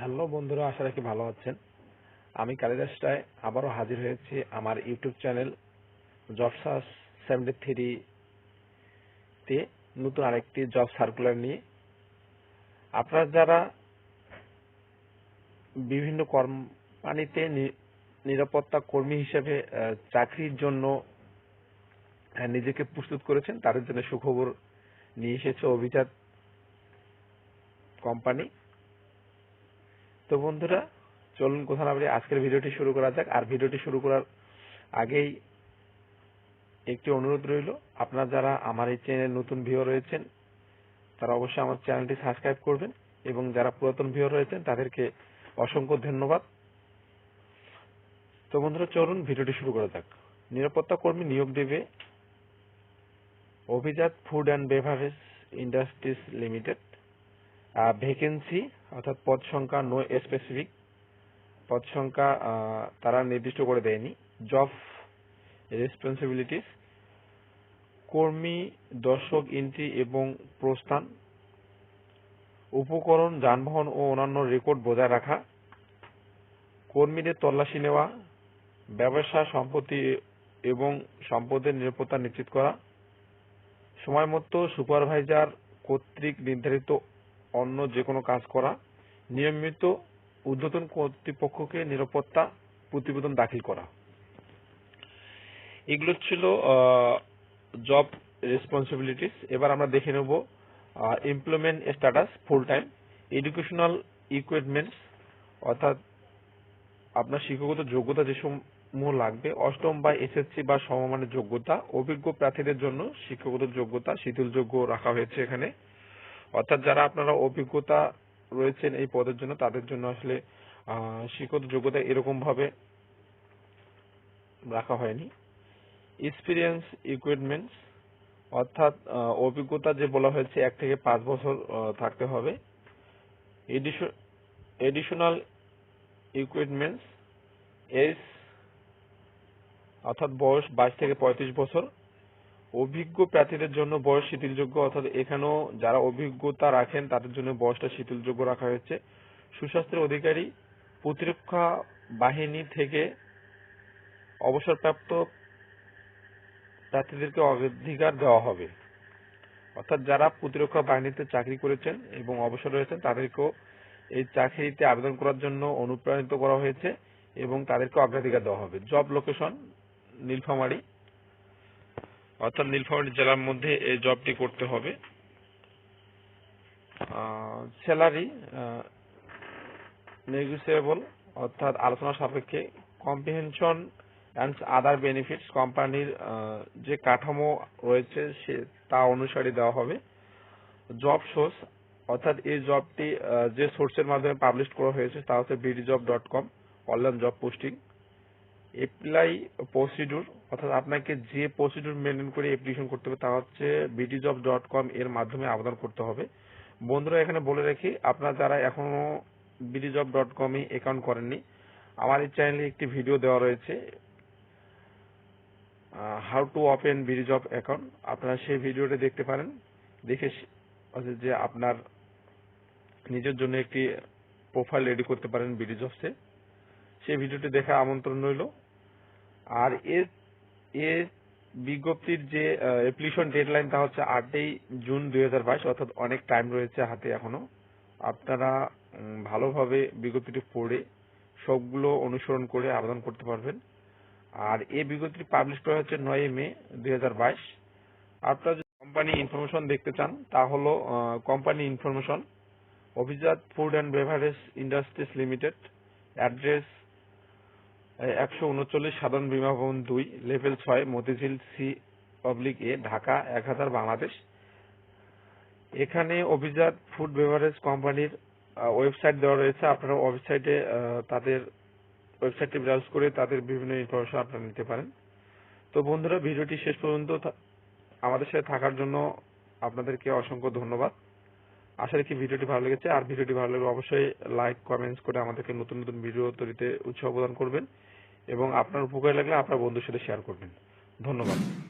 Hello বন্ধুরা, আশা রাখি ভালো আছেন। আমি কালিদাস রায়, আবারও হাজির হয়েছি আমার ইউটিউব চ্যানেল জবসাস সেভেন্টি থ্রি তে নতুন আরেকটি জব সার্কুলার নিয়ে। আপনারা যারা বিভিন্ন কোম্পানিতে নিরাপত্তা কর্মী হিসেবে চাকরির জন্য নিজেকে প্রস্তুত করেছেন, তাদের জন্য সুখবর নিয়ে এসেছে অভিজাত কোম্পানি। তো বন্ধুরা, চলুন কোথা না আজকের ভিডিওটি শুরু করা যাক। আর ভিডিওটি শুরু করার আগেই একটি অনুরোধ রইল, আপনারা যারা আমার এই চ্যানেলে নতুন ভিউ রয়েছেন, তারা অবশ্যই আমার চ্যানেলটি সাবস্ক্রাইব করবেন এবং যারা পুরাতন ভিউ রয়েছেন, তাদেরকে অসংখ্য ধন্যবাদ। তো বন্ধুরা, চলুন ভিডিওটি শুরু করা যাক। নিরাপত্তা কর্মী নিয়োগ দেবে Abhijat food and beverage industries limited vacancy অর্থাৎ পদ সংখ্যা নো স্পেসিফিক পদ সংখ্যা তারা নির্দিষ্ট করে দেয়নি। জব রেসপন্সিবিলিটিস কর্মী, দর্শক এন্ট্রি এবং প্রস্থান, উপকরণ, যানবাহন ও অন্যান্য রেকর্ড বজায় রাখা, কর্মীদের তল্লাশি নেওয়া, ব্যবসা, সম্পত্তি এবং সম্পদের নিরাপত্তা নিশ্চিত করা সময় মতো সুপারভাইজার কর্তৃক নির্ধারিত অন্য যে কোনো কাজ করা, নিয়মিত ঊর্ধ্বতন কর্তৃপক্ষকে নিরাপত্তা প্রতিবেদন দাখিল করা। এগুলো ছিল জব রেসপন্সিবিলিটিস এবার আমরা দেখে নেব employment status full time educational equipments অর্থাৎ আপনার শিক্ষাগত যোগ্যতা যে সমূহ লাগবে, অষ্টম বা এসএসসি বা সমমানের যোগ্যতা, অভিজ্ঞ প্রার্থীদের জন্য শিক্ষাগত যোগ্যতা, শিথিলযোগ্য রাখা হয়েছে এখানে। অর্থাৎ যারা আপনারা অভিজ্ঞতা রয়েছেন এই পদের জন্য, তাদের জন্য আসলে শিক্ষাগত যোগ্যতা এরকম ভাবে রাখা হয়নি। এক্সপিরিয়েন্স ইকুইপমেন্টস অর্থাৎ অভিজ্ঞতা যে বলা হয়েছে, এক থেকে পাঁচ বছর থাকতে হবে। এডিশনাল ইকুইপমেন্টস এস অর্থাৎ বয়স বাইশ থেকে পঁয়ত্রিশ বছর। অভিজ্ঞ প্রার্থীদের জন্য বয়স শিথিলযোগ্য, অর্থাৎ এখানেও যারা অভিজ্ঞতা রাখেন, তাদের জন্য বয়সটা শিথিলযোগ্য রাখা হয়েছে। সুস্বাস্থ্যের অধিকারী, প্রতিরক্ষা বাহিনী থেকে অবসরপ্রাপ্ত প্রার্থীদেরকে অগ্রাধিকার দেওয়া হবে। অর্থাৎ যারা প্রতিরক্ষা বাহিনীতে চাকরি করেছেন এবং অবসর রয়েছেন, তাদেরকেও এই চাকরিতে আবেদন করার জন্য অনুপ্রাণিত করা হয়েছে এবং তাদেরকে অগ্রাধিকার দেওয়া হবে। Job location, Nilphamari. অর্থাৎ নীলফামারী জেলার মধ্যে এই জবটি করতে হবে। স্যালারি নেগোসিয়েবল অর্থাৎ আলোচনা সাপেক্ষে কম্প্রিহেনশন অ্যান্ড আদার বেনিফিটস কোম্পানির যে কাঠামো রয়েছে সে তা অনুসারে দেওয়া হবে। জব সোর্স অর্থাৎ এই জবটি যে সোর্সের মাধ্যমে পাবলিশ করা হয়েছে তা হচ্ছে BD job dot com online job posting apply procedure অর্থাৎ আপনাকে যে প্রসিডিউর মেনটেন করে অ্যাপ্লিকেশন করতে হবে তা হচ্ছে বিডিজব ডট কম এর মাধ্যমে আবেদন করতে হবে। বন্ধুরা, এখানে বলে রাখি, আপনারা যারা এখনও বিডিজব ডট কমে অ্যাকাউন্ট করেননি, আমার এই চ্যানেলে একটি ভিডিও দেওয়া রয়েছে how to open BD job account আপনারা সেই ভিডিওটা দেখতে পারেন, দেখে যে আপনার নিজের জন্য একটি প্রোফাইল রেডি করতে পারেন বিডিজবসে সেই ভিডিওটি দেখা আমন্ত্রণ রইল। আর এর এর বিজ্ঞপ্তির যে অ্যাপ্লিকেশন ডেডলাইন তা হচ্ছে আটই জুন দু হাজার বাইশ, অর্থাৎ অনেক টাইম রয়েছে হাতে এখনও। আপনারা ভালোভাবে বিজ্ঞপ্তিটি পড়ে সবগুলো অনুসরণ করে আবেদন করতে পারবেন। আর এই বিজ্ঞপ্তিটি পাবলিশ করা হচ্ছে নয় মে দু হাজার বাইশ। আপনারা যদি কোম্পানি ইনফরমেশন দেখতে চান, তা হলো company information Abhijat food and beverage industries limited address একশো উনচল্লিশ সাধারণ বিমা ভবন দুই, লেভেল ছয়, Motijheel C public A, Dhaka, এক হাজার বাংলাদেশ। এখানে অভিজাত ফুড বেভারেজ কোম্পানির ওয়েবসাইট দেওয়া রয়েছে। আপনারা ওয়েবসাইটে তাদের ওয়েবসাইটটি ব্রাউজ করে তাদের বিভিন্ন ইনফরমেশন আপনারা নিতে পারেন। তো বন্ধুরা, ভিডিওটি শেষ পর্যন্ত আমাদের সাথে থাকার জন্য আপনাদেরকে অসংখ্য ধন্যবাদ। আশা রাখি ভিডিওটি ভালো লেগেছে। আর ভিডিওটি ভালো লাগলে অবশ্যই লাইক, কমেন্টস করে আমাদেরকে নতুন নতুন ভিডিও তৈরিতে উৎসাহ প্রদান করবেন। এবং আপনার উপকার লাগলে আপনার বন্ধুর সাথে শেয়ার করবেন। ধন্যবাদ।